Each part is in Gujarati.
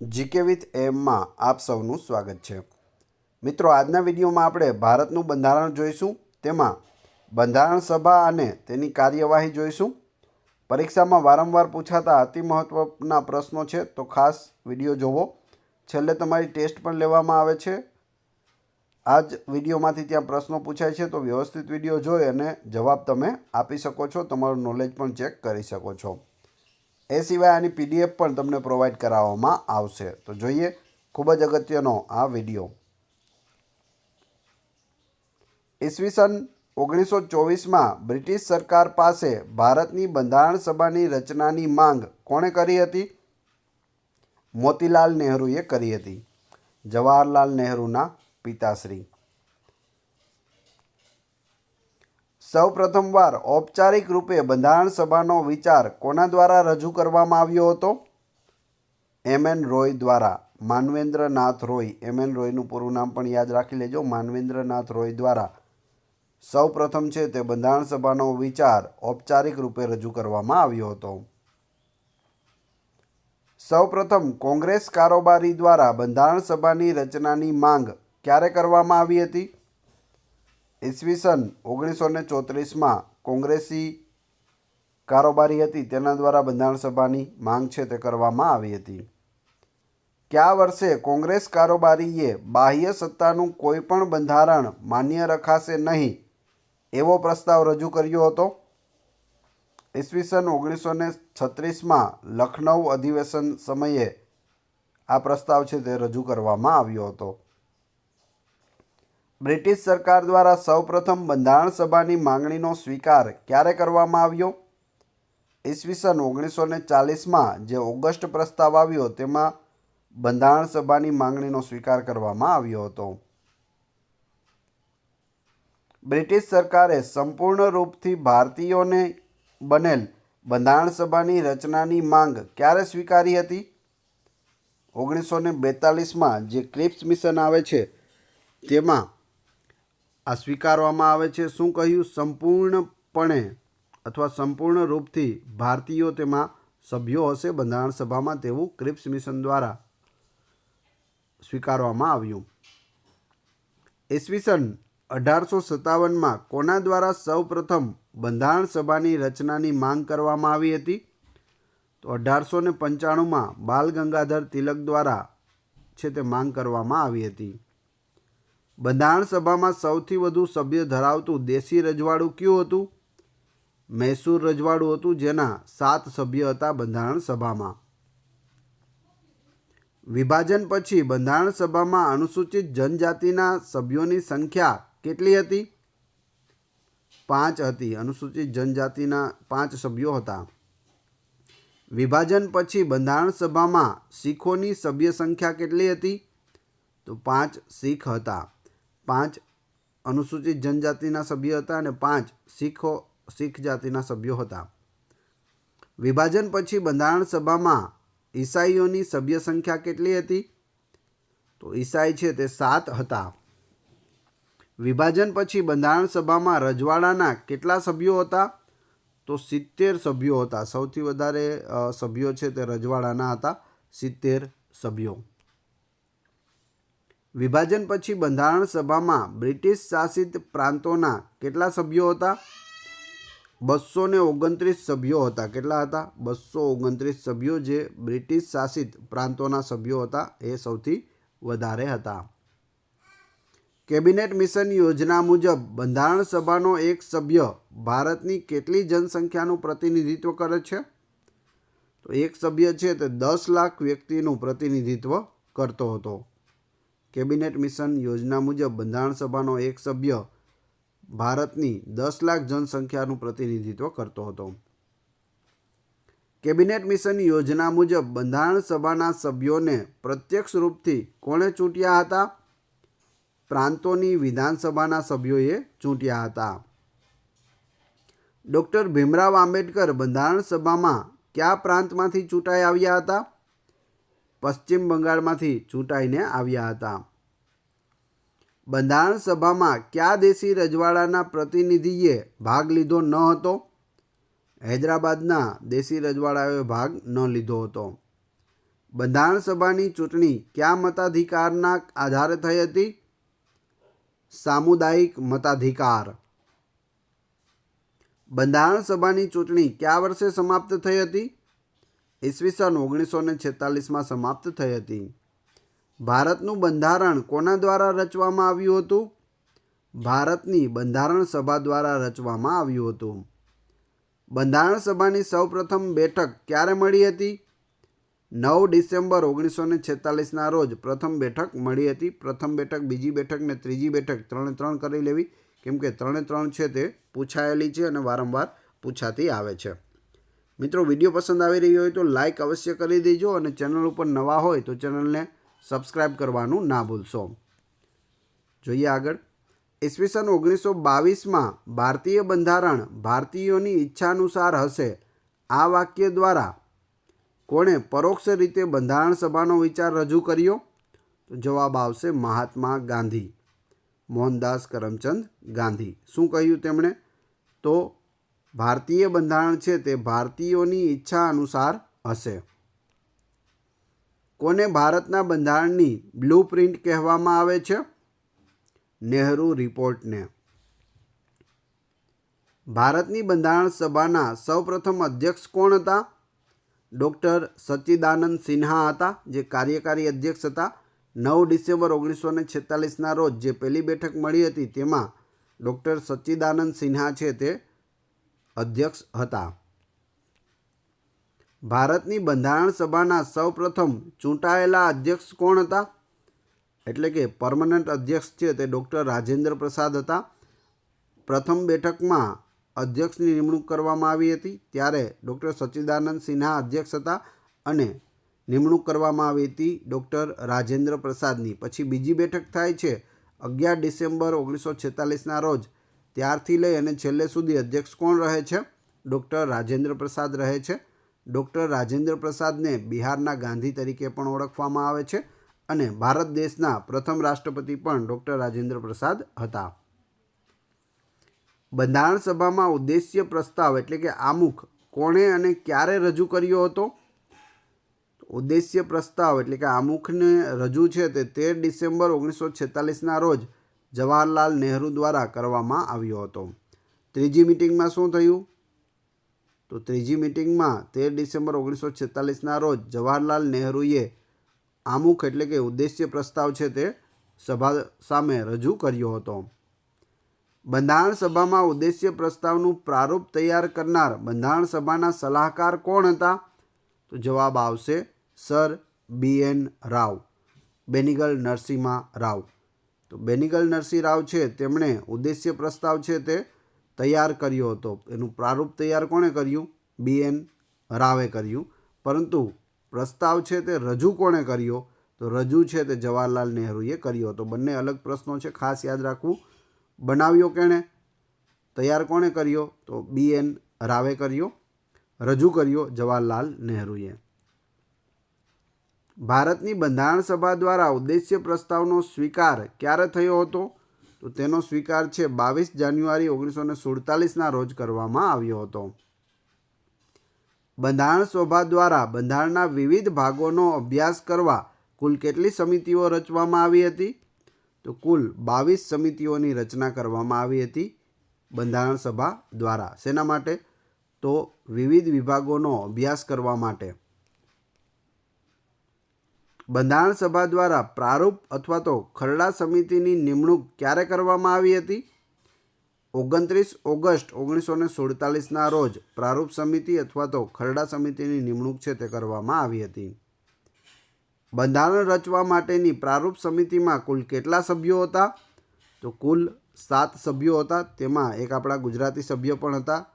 જીકે વિથ એમમાં આપ સૌનું સ્વાગત છે. મિત્રો, આજના વિડીયોમાં આપણે ભારતનું બંધારણ જોઈશું, તેમાં બંધારણ સભા અને તેની કાર્યવાહી જોઈશું. પરીક્ષામાં વારંવાર પૂછાતા અતિ મહત્ત્વના પ્રશ્નો છે, તો ખાસ વીડિયો જોવો. છેલ્લે તમારી ટેસ્ટ પણ લેવામાં આવે છે. આ જ વિડીયોમાંથી ત્યાં પ્રશ્નો પૂછાય છે, તો વ્યવસ્થિત વીડિયો જોઈ અને જવાબ તમે આપી શકો છો, તમારું નોલેજ પણ ચેક કરી શકો છો. એ સિવાય આની પીડીએફ પણ તમને પ્રોવાઈડ કરાવવામાં આવશે. તો જોઈએ, ખૂબ જ અગત્યનો આ વીડિયો ઈસવીસન ઓગણીસો ચોવીસમાં બ્રિટિશ સરકાર પાસે ભારતની બંધારણ સભાની રચનાની માંગ કોણે કરી હતી? મોતીલાલ નહેરુએ કરી હતી. જવાહરલાલ નહેરુના પિતાશ્રી. સૌ પ્રથમવાર ઔપચારિક રૂપે બંધારણ સભાનો વિચાર કોના દ્વારા રજૂ કરવામાં આવ્યો હતો? એમ એન રોય દ્વારા. માનવેન્દ્રનાથ રોય. એમ એન રોયનું પૂરું નામ પણ યાદ રાખી લેજો. માનવેન્દ્રનાથ રોય દ્વારા. સૌ પ્રથમ છે તે બંધારણ સભાનો વિચાર ઔપચારિક રૂપે રજૂ કરવામાં આવ્યો હતો. સૌ પ્રથમ કોંગ્રેસ કારોબારી દ્વારા બંધારણ સભાની રચનાની માંગ ક્યારે કરવામાં આવી હતી? ઈસવીસન ઓગણીસો ને ચોત્રીસમાં કોંગ્રેસી કારોબારી હતી. તેના દ્વારા બંધારણ સભાની માંગ છે તે કરવામાં આવી હતી. કયા વર્ષે કોંગ્રેસ કારોબારીએ બાહ્ય સત્તાનું કોઈ પણ બંધારણ માન્ય રખાશે નહીં એવો પ્રસ્તાવ રજૂ કર્યો હતો? ઈસવીસન ઓગણીસો ને છત્રીસમાં લખનૌ અધિવેશન સમયે આ પ્રસ્તાવ છે તે રજૂ કરવામાં આવ્યો હતો. બ્રિટિશ સરકાર દ્વારા સૌપ્રથમ બંધારણ સભાની માંગણીનો સ્વીકાર ક્યારે કરવામાં આવ્યો? ઈસવીસન ઓગણીસો ને ચાલીસમાં જે ઓગસ્ટ પ્રસ્તાવ આવ્યો, તેમાં બંધારણ સભાની માંગણીનો સ્વીકાર કરવામાં આવ્યો હતો. બ્રિટિશ સરકારે સંપૂર્ણ રૂપથી ભારતીયોને બનેલ બંધારણ સભાની રચનાની માંગ ક્યારે સ્વીકારી હતી? ઓગણીસો ને બેતાલીસમાં જે ક્રિપ્સ મિશન આવે છે, તેમાં આ સ્વીકારવામાં આવે છે. શું કહ્યું? સંપૂર્ણપણે અથવા સંપૂર્ણ રૂપથી ભારતીયો તેમાં સભ્યો હશે? બંધારણ સભામાં તેવું ક્રિપ્સ મિશન દ્વારા સ્વીકારવામાં આવ્યું. ઈસવીસન અઢારસો સત્તાવનમાં કોના દ્વારા સૌપ્રથમ બંધારણ સભાની રચનાની માંગ કરવામાં આવી હતી? તો અઢારસો ને પંચાણુંમાં બાલ ગંગાધર તિલક દ્વારા છે તે માંગ કરવામાં આવી હતી. બંધારણ સભામાં સૌથી વધુ સભ્ય ધરાવતું દેશી રજવાડું કયું હતું? મૈસૂર રજવાડું હતું જેના સાત સભ્ય હતા બંધારણ સભામાં. વિભાજન પછી બંધારણ સભામાં અનુસૂચિત જનજાતિના સભ્યોની સંખ્યા કેટલી હતી? પાંચ હતી. અનુસૂચિત જનજાતિના પાંચ સભ્યો હતા. વિભાજન પછી બંધારણ સભામાં શીખોની સભ્ય સંખ્યા કેટલી હતી? તો પાંચ શીખ હતા. પાંચ અનુસૂચિત જનજાતિના સભ્યો હતા અને પાંચ શીખો શીખ જાતિના સભ્યો હતા. વિભાજન પછી બંધારણ સભામાં ઈસાઈઓની સભ્ય સંખ્યા કેટલી હતી? તો ઈસાઈ છે તે સાત હતા. વિભાજન પછી બંધારણ સભામાં રજવાડાના કેટલા સભ્યો હતા? તો સિત્તેર સભ્યો હતા. સૌથી વધારે સભ્યો છે તે રજવાડાના હતા. સિત્તેર સભ્યો. વિભાજન પછી બંધારણ સભામાં બ્રિટિશ શાસિત પ્રાંતોના કેટલા સભ્યો હતા? બસો ને ઓગણત્રીસ સભ્યો હતા. કેટલા હતા? બસો ઓગણત્રીસ સભ્યો જે બ્રિટિશ શાસિત પ્રાંતોના સભ્યો હતા એ સૌથી વધારે હતા. કેબિનેટ મિશન યોજના મુજબ બંધારણ સભાનો એક સભ્ય ભારતની કેટલી જનસંખ્યાનું પ્રતિનિધિત્વ કરે છે? તો એક સભ્ય છે તે દસ લાખ વ્યક્તિનું પ્રતિનિધિત્વ કરતો હતો. કેબિનેટ મિશન યોજના મુજબ બંધારણ સભાનો એક સભ્ય ભારતની દસ લાખ જનસંખ્યાનું પ્રતિનિધિત્વ કરતો હતો. કેબિનેટ મિશન યોજના મુજબ બંધારણ સભાના સભ્યોને પ્રત્યક્ષ રૂપથી કોણે ચૂંટ્યા હતા? પ્રાંતોની વિધાનસભાના સભ્યોએ ચૂંટ્યા હતા. ડૉક્ટર ભીમરાવ આંબેડકર બંધારણ સભામાં કયા પ્રાંતમાંથી ચૂંટાઈ આવ્યા હતા? પશ્ચિમ બંગાળમાંથી ચૂંટાઈને આવ્યા હતા. બંધારણ સભામાં કયા દેશી રજવાડાના પ્રતિનિધિએ ભાગ લીધો ન હતો? હૈદરાબાદના દેશી રજવાડાઓએ ભાગ ન લીધો હતો. બંધારણ સભાની ચૂંટણી કયા મતાધિકારના આધારે થઈ હતી? સામુદાયિક મતાધિકાર. બંધારણ સભાની ચૂંટણી કયા વર્ષે સમાપ્ત થઈ હતી? ઈસવીસન ઓગણીસો ને છેતાલીસમાં સમાપ્ત થઈ હતી. ભારતનું બંધારણ કોના દ્વારા રચવામાં આવ્યું હતું? ભારતની બંધારણ સભા દ્વારા રચવામાં આવ્યું હતું. બંધારણ સભાની સૌપ્રથમ બેઠક ક્યારે મળી હતી? નવ ડિસેમ્બર ઓગણીસો ને છેતાલીસના રોજ પ્રથમ બેઠક મળી હતી. પ્રથમ બેઠક, બીજી બેઠક ને ત્રીજી બેઠક ત્રણે ત્રણ કરી લેવી. કેમ કે ત્રણે ત્રણ છે તે પૂછાયેલી છે અને વારંવાર પૂછાતી આવે છે. મિત્રો, વીડિયો પસંદ આવી રહ્યો હોય તો લાઇક અવશ્ય કરી દેજો અને ચેનલ ઉપર નવા હોય તો ચેનલને સબસ્ક્રાઇબ કરવાનું ના ભૂલશો. જોઈએ આગળ. ઈસવીસન ઓગણીસો બાવીસમાં ભારતીય બંધારણ ભારતીયોની ઈચ્છા અનુસાર હશે. આ વાક્ય દ્વારા કોણે પરોક્ષ રીતે બંધારણ સભાનો વિચાર રજૂ કર્યો? તો જવાબ આવશે મહાત્મા ગાંધી. મોહનદાસ કરમચંદ ગાંધી. શું કહ્યું તેમણે? તો ભારતીય બંધારણ છે તે ભારતીયોની ઈચ્છા અનુસાર હશે. કોને ભારતના બંધારણની બ્લુ પ્રિન્ટ કહેવામાં આવે છે? નેહરુ રિપોર્ટને. ભારતની બંધારણ સભાના સૌપ્રથમ અધ્યક્ષ કોણ હતા? ડૉક્ટર સચ્ચિદાનંદ સિન્હા હતા, જે કાર્યકારી અધ્યક્ષ હતા. નવ ડિસેમ્બર ઓગણીસો ને છેતાલીસના રોજ જે પહેલી બેઠક મળી હતી તેમાં ડૉક્ટર સચ્ચિદાનંદ સિન્હા છે તે અધ્યક્ષ હતા. ભારતની બંધારણ સભાના સૌપ્રથમ ચૂંટાયેલા અધ્યક્ષ કોણ હતા? એટલે કે પરમનન્ટ અધ્યક્ષ છે તે ડૉક્ટર રાજેન્દ્ર પ્રસાદ હતા. પ્રથમ બેઠકમાં અધ્યક્ષની નિમણૂક કરવામાં આવી હતી, ત્યારે ડૉક્ટર સચ્ચિદાનંદ સિન્હા અધ્યક્ષ હતા અને નિમણૂક કરવામાં આવી હતી ડૉક્ટર રાજેન્દ્ર પ્રસાદની. પછી બીજી બેઠક થાય છે અગિયાર ડિસેમ્બર ઓગણીસો છેતાલીસના રોજ. ત્યારથી લઈ અને છેલ્લે સુધી અધ્યક્ષ કોણ રહે છે? ડૉક્ટર રાજેન્દ્ર પ્રસાદ રહે છે. ડૉક્ટર રાજેન્દ્ર પ્રસાદને બિહારના ગાંધી તરીકે પણ ઓળખવામાં આવે છે અને ભારત દેશના પ્રથમ રાષ્ટ્રપતિ પણ ડૉક્ટર રાજેન્દ્ર પ્રસાદ હતા. બંધારણ સભામાં ઉદ્દેશ્ય પ્રસ્તાવ એટલે કે આમુખ કોણે અને ક્યારે રજૂ કર્યો હતો? ઉદ્દેશ્ય પ્રસ્તાવ એટલે કે આમુખને રજૂ છે તે તેર ડિસેમ્બર ઓગણીસો છેતાલીસના રોજ જવાહરલાલ નહેરુ દ્વારા કરવામાં આવ્યો હતો. ત્રીજી મિટિંગમાં શું થયું? તો ત્રીજી મિટિંગમાં તેર ડિસેમ્બર ઓગણીસો છેતાલીસના રોજ જવાહરલાલ નહેરુએ આમુખ એટલે કે ઉદ્દેશ્ય પ્રસ્તાવ છે તે સભા સામે રજૂ કર્યો હતો. બંધારણ સભામાં ઉદ્દેશ્ય પ્રસ્તાવનું પ્રારૂપ તૈયાર કરનાર બંધારણ સભાના સલાહકાર કોણ હતા? તો જવાબ આવશે sir B N Rao, Benegal Narasimha Rao. તો બેનિગલ નરસિંહ રાવ છે, તેમણે ઉદ્દેશ્ય પ્રસ્તાવ છે તે તૈયાર કર્યો હતો. એનું પ્રારૂપ તૈયાર કોણે કર્યું? બી. એન. રાવે કર્યું. પરંતુ પ્રસ્તાવ છે તે રજૂ કોણે કર્યો? તો રજૂ છે તે જવાહરલાલ નહેરુએ કર્યો હતો. બંને અલગ પ્રશ્નો છે, ખાસ યાદ રાખવું. બનાવ્યો કેણે? તૈયાર કોણે કર્યો? તો બી. એન. રાવે કર્યો. રજૂ કર્યો જવાહરલાલ નહેરુએ. ભારતની બંધારણ સભા દ્વારા ઉદ્દેશ્ય પ્રસ્તાવનો સ્વીકાર ક્યારે થયો હતો? તો તેનો સ્વીકાર છે બાવીસ જાન્યુઆરી ઓગણીસો ને સુડતાલીસના રોજ કરવામાં આવ્યો હતો. બંધારણ સભા દ્વારા બંધારણના વિવિધ ભાગોનો અભ્યાસ કરવા કુલ કેટલી સમિતિઓ રચવામાં આવી હતી? તો કુલ બાવીસ સમિતિઓની રચના કરવામાં આવી હતી બંધારણ સભા દ્વારા. શેના માટે? તો વિવિધ વિભાગોનો અભ્યાસ કરવા માટે. બંધારણ સભા દ્વારા પ્રારૂપ અથવા તો ખરડા સમિતિની નિમણૂક ક્યારે કરવામાં આવી હતી? ઓગણત્રીસ ઓગસ્ટ ઓગણીસો ને સુડતાલીસના રોજ પ્રારૂપ સમિતિ અથવા તો ખરડા સમિતિની નિમણૂક છે તે કરવામાં આવી હતી. બંધારણ રચવા માટેની પ્રારૂપ સમિતિમાં કુલ કેટલા સભ્યો હતા? તો કુલ સાત સભ્યો હતા. તેમાં એક આપણા ગુજરાતી સભ્ય પણ હતા.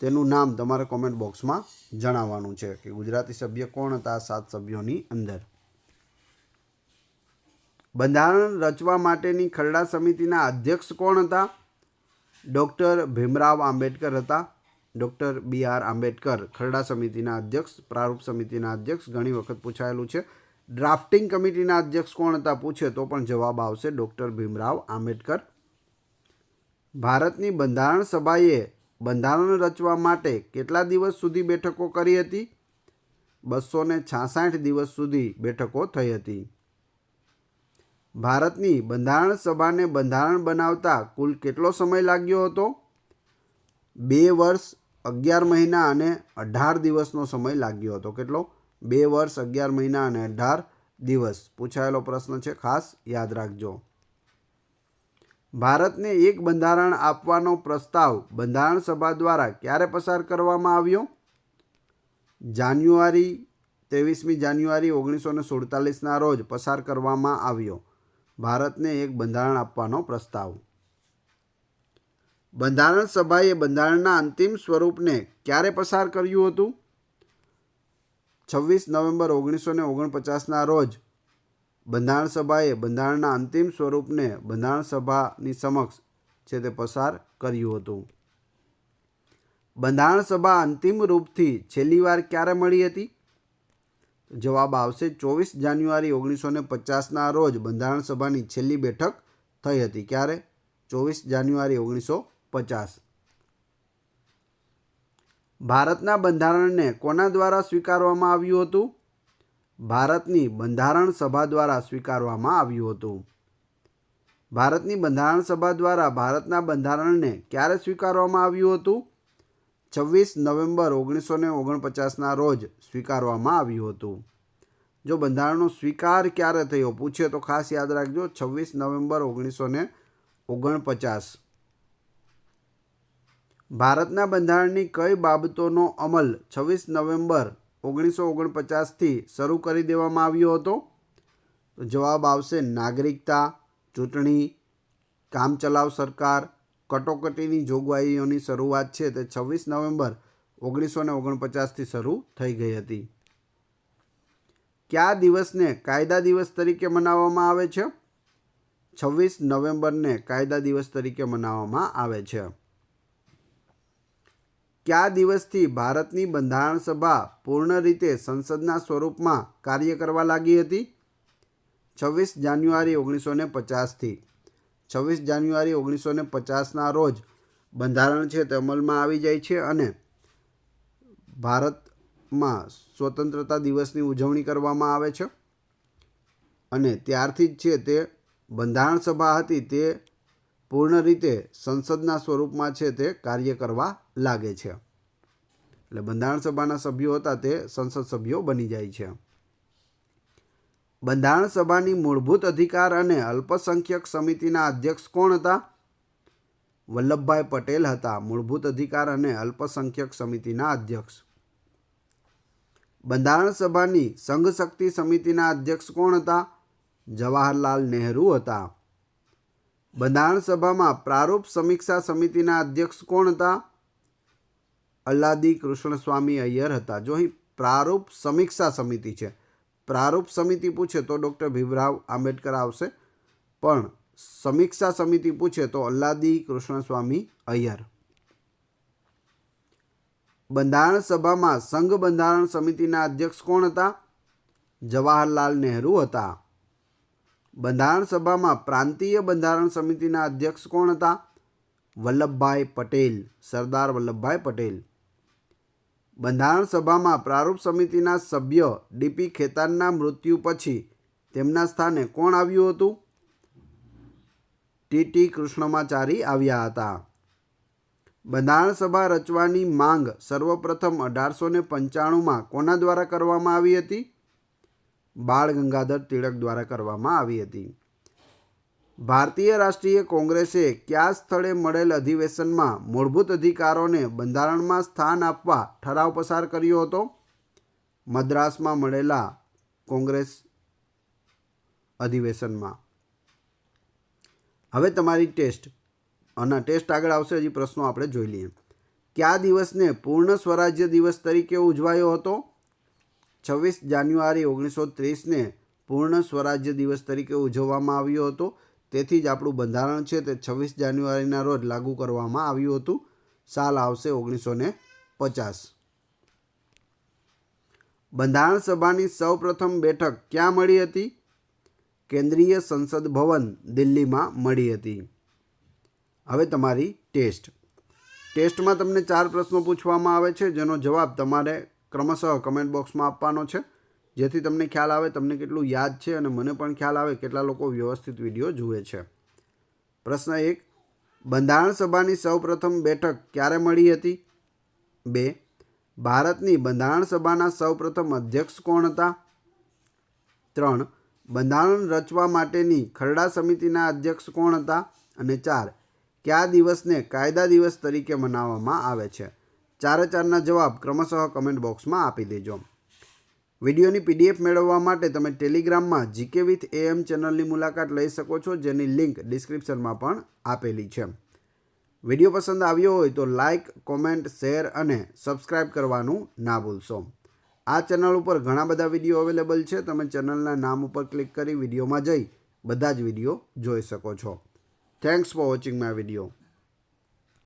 તેનું નામ તમારે કોમેન્ટ બોક્સમાં જણાવવાનું છે કે ગુજરાતી સભ્ય કોણ હતા સાત સભ્યોની અંદર. બંધારણ રચવા માટેની ખરડા સમિતિના અધ્યક્ષ કોણ હતા? ડૉક્ટર ભીમરાવ આંબેડકર હતા. ડૉક્ટર બી આર આંબેડકર ખરડા સમિતિના અધ્યક્ષ, પ્રારૂપ સમિતિના અધ્યક્ષ, ઘણી વખત પૂછાયેલું છે. ડ્રાફ્ટિંગ કમિટીના અધ્યક્ષ કોણ હતા? પૂછે તો પણ જવાબ આવશે ડૉક્ટર ભીમરાવ આંબેડકર. ભારતની બંધારણ સભાએ બંધારણ રચવા માટે કેટલા દિવસ સુધી બેઠકો કરી હતી? બસો ને છાસાઠ દિવસ સુધી બેઠકો થઈ હતી. ભારતની બંધારણ સભાને બંધારણ બનાવતા કુલ કેટલો સમય લાગ્યો હતો? બે વર્ષ, અગિયાર મહિના અને અઢાર દિવસનો સમય લાગ્યો હતો. કેટલો? બે વર્ષ, અગિયાર મહિના અને અઢાર દિવસ. પૂછાયેલો પ્રશ્ન છે, ખાસ યાદ રાખજો. ભારતને એક બંધારણ આપવાનો પ્રસ્તાવ બંધારણ સભા દ્વારા ક્યારે પસાર કરવામાં આવ્યો? જાન્યુઆરી ત્રેવીસમી જાન્યુઆરી ઓગણીસો ને સુડતાલીસના રોજ પસાર કરવામાં આવ્યો. ભારતને એક બંધારણ આપવાનો પ્રસ્તાવ. બંધારણ સભાએ બંધારણના અંતિમ સ્વરૂપને ક્યારે પસાર કર્યું હતું? છવ્વીસ નવેમ્બર ઓગણીસો ને ઓગણપચાસના રોજ બંધારણ સભાએ બંધારણના અંતિમ સ્વરૂપને બંધારણ સભાની સમક્ષ છે તે પસાર કર્યું હતું. બંધારણ સભા અંતિમ રૂપથી છેલ્લી વાર ક્યારે મળી હતી? જવાબ આવશે ચોવીસ જાન્યુઆરી ઓગણીસો ને પચાસના રોજ બંધારણ સભાની છેલ્લી બેઠક થઈ હતી. ક્યારે? ચોવીસ જાન્યુઆરી ઓગણીસો પચાસ. ભારતના બંધારણને કોના દ્વારા સ્વીકારવામાં આવ્યું હતું? ભારતની બંધારણ સભા દ્વારા સ્વીકારવામાં આવ્યું હતું. ભારતની બંધારણ સભા દ્વારા ભારતના બંધારણને ક્યારે સ્વીકારવામાં આવ્યું હતું? છવ્વીસ નવેમ્બર ઓગણીસો ને ઓગણપચાસના રોજ સ્વીકારવામાં આવ્યું હતું. જો બંધારણનો સ્વીકાર ક્યારે થયો પૂછે તો ખાસ યાદ રાખજો, છવ્વીસ નવેમ્બર ઓગણીસો ને ઓગણપચાસ. ભારતના બંધારણની કઈ બાબતોનો અમલ છવ્વીસ નવેમ્બર ઓગણીસો ઓગણપચાસથી શરૂ કરી દેવામાં આવ્યો હતો. તો જવાબ આવશે નાગરિકતા, ચૂંટણી, કામચલાઉ સરકાર, કટોકટીની જોગવાઈઓની શરૂઆત છે તે છવ્વીસ નવેમ્બર ઓગણીસો ને ઓગણપચાસથી શરૂ થઈ ગઈ હતી. કયા દિવસને કાયદા દિવસ તરીકે મનાવવામાં આવે છે? છવ્વીસ નવેમ્બરને કાયદા દિવસ તરીકે મનાવવામાં આવે છે. કયા દિવસથી ભારતની બંધારણ સભા પૂર્ણ રીતે સંસદના સ્વરૂપમાં કાર્ય કરવા લાગી હતી? છવ્વીસ જાન્યુઆરી ઓગણીસો ને પચાસથી. છવ્વીસ જાન્યુઆરી ઓગણીસો ને પચાસના રોજ બંધારણ છે તે અમલમાં આવી જાય છે અને ભારતમાં સ્વતંત્રતા દિવસની ઉજવણી કરવામાં આવે છે. અને ત્યારથી જ છે તે બંધારણ સભા હતી તે પૂર્ણ રીતે સંસદના સ્વરૂપમાં છે તે કાર્ય કરવા લાગે છે. એટલે બંધારણ સભાના સભ્યો હતા તે સંસદ સભ્યો બની જાય છે. બંધારણ સભાની મૂળભૂત અધિકાર અને અલ્પસંખ્યક સમિતિના અધ્યક્ષ કોણ હતા? વલ્લભભાઈ પટેલ હતા, મૂળભૂત અધિકાર અને અલ્પસંખ્યક સમિતિના અધ્યક્ષ. બંધારણ સભાની સંઘ શક્તિ સમિતિના અધ્યક્ષ કોણ હતા? જવાહરલાલ નહેરુ હતા. બંધારણ સભામાં પ્રારૂપ સમીક્ષા સમિતિના અધ્યક્ષ કોણ હતા? અલ્લાદી કૃષ્ણસ્વામી અય્યર હતા, જો અહીં પ્રારૂપ સમીક્ષા સમિતિ છે. પ્રારૂપ સમિતિ પૂછે તો ડૉક્ટર ભીમરાવ આંબેડકર આવશે, પણ સમીક્ષા સમિતિ પૂછે તો અલ્લાદી કૃષ્ણસ્વામી અય્યર. બંધારણ સભામાં સંઘ બંધારણ સમિતિના અધ્યક્ષ કોણ હતા? જવાહરલાલ નહેરુ હતા. બંધારણ સભામાં પ્રાંતીય બંધારણ સમિતિના અધ્યક્ષ કોણ હતા? વલ્લભભાઈ પટેલ, સરદાર વલ્લભભાઈ પટેલ. બંધારણ સભામાં પ્રારૂપ સમિતિના સભ્ય ડીપી ખેતાનના મૃત્યુ પછી તેમના સ્થાને કોણ આવ્યું હતું? ટીટી કૃષ્ણમાચારી આવ્યા હતા. બંધારણ સભા રચવાની માંગ સર્વપ્રથમ અઢારસો ને પંચાણુંમાં કોના દ્વારા કરવામાં આવી હતી? બાળ ગંગાધર તિલક દ્વારા કરવામાં આવી હતી. ભારતીય રાષ્ટ્રીય કોંગ્રેસે કયા સ્થળે મળેલ અધિવેશનમાં મૂળભૂત અધિકારોને બંધારણમાં સ્થાન આપવા ઠરાવ પસાર કર્યો હતો? મદ્રાસમાં મળેલા કોંગ્રેસ અધિવેશનમાં. હવે તમારી ટેસ્ટ. અને ટેસ્ટ આગળ આવશે, હજી પ્રશ્નો આપણે જોઈ લઈએ. કયા દિવસને પૂર્ણ સ્વરાજ્ય દિવસ તરીકે ઉજવાયો હતો? છવ્વીસ જાન્યુઆરી ઓગણીસો ત્રીસને પૂર્ણ સ્વરાજ્ય દિવસ તરીકે ઉજવવામાં આવ્યો હતો. તેથી જ આપણું બંધારણ છે તે છવ્વીસ જાન્યુઆરીના રોજ લાગુ કરવામાં આવ્યું હતું. સાલ આવશે ઓગણીસો ને પચાસ. બંધારણ સભાની સૌપ્રથમ બેઠક ક્યાં મળી હતી? કેન્દ્રીય સંસદ ભવન દિલ્હીમાં મળી હતી. હવે તમારી ટેસ્ટ. ટેસ્ટમાં તમને ચાર પ્રશ્નો પૂછવામાં આવે છે, જેનો જવાબ તમારે ક્રમશઃ કમેન્ટ બોક્સમાં આપવાનો છે. જેથી તમને ખ્યાલ આવે, તમને કેટલું યાદ છે અને મને પણ ખ્યાલ આવે કેટલા લોકો વ્યવસ્થિત વીડિયો જુએ છે. પ્રશ્ન એક, બંધારણ સભાની સૌપ્રથમ બેઠક ક્યારે મળી હતી? બે, ભારતની બંધારણ સભાના સૌપ્રથમ અધ્યક્ષ કોણ હતા? ત્રણ, બંધારણ રચવા માટેની ખરડા સમિતિના અધ્યક્ષ કોણ હતા? અને ચાર, કયા દિવસને કાયદા દિવસ તરીકે મનાવવામાં આવે છે? ચારે ચારના જવાબ ક્રમશઃ કમેન્ટ બોક્સમાં આપી દેજો. વિડીયોની પીડીએફ મેળવવા માટે તમે ટેલિગ્રામમાં જીકે વિથ એએમ ચેનલની મુલાકાત લઈ શકો છો, જેની લિંક ડિસ્ક્રિપ્શનમાં પણ આપેલી છે. વીડિયો પસંદ આવ્યો હોય તો લાઇક કોમેન્ટ, શેર અને સબસ્ક્રાઇબ કરવાનું ના ભૂલશો. આ ચેનલ ઉપર ઘણા બધા વીડિયો અવેલેબલ છે. તમે ચેનલના નામ ઉપર ક્લિક કરી વિડીયોમાં જઈ બધા જ વીડિયો જોઈ શકો છો. Thanks for watching my video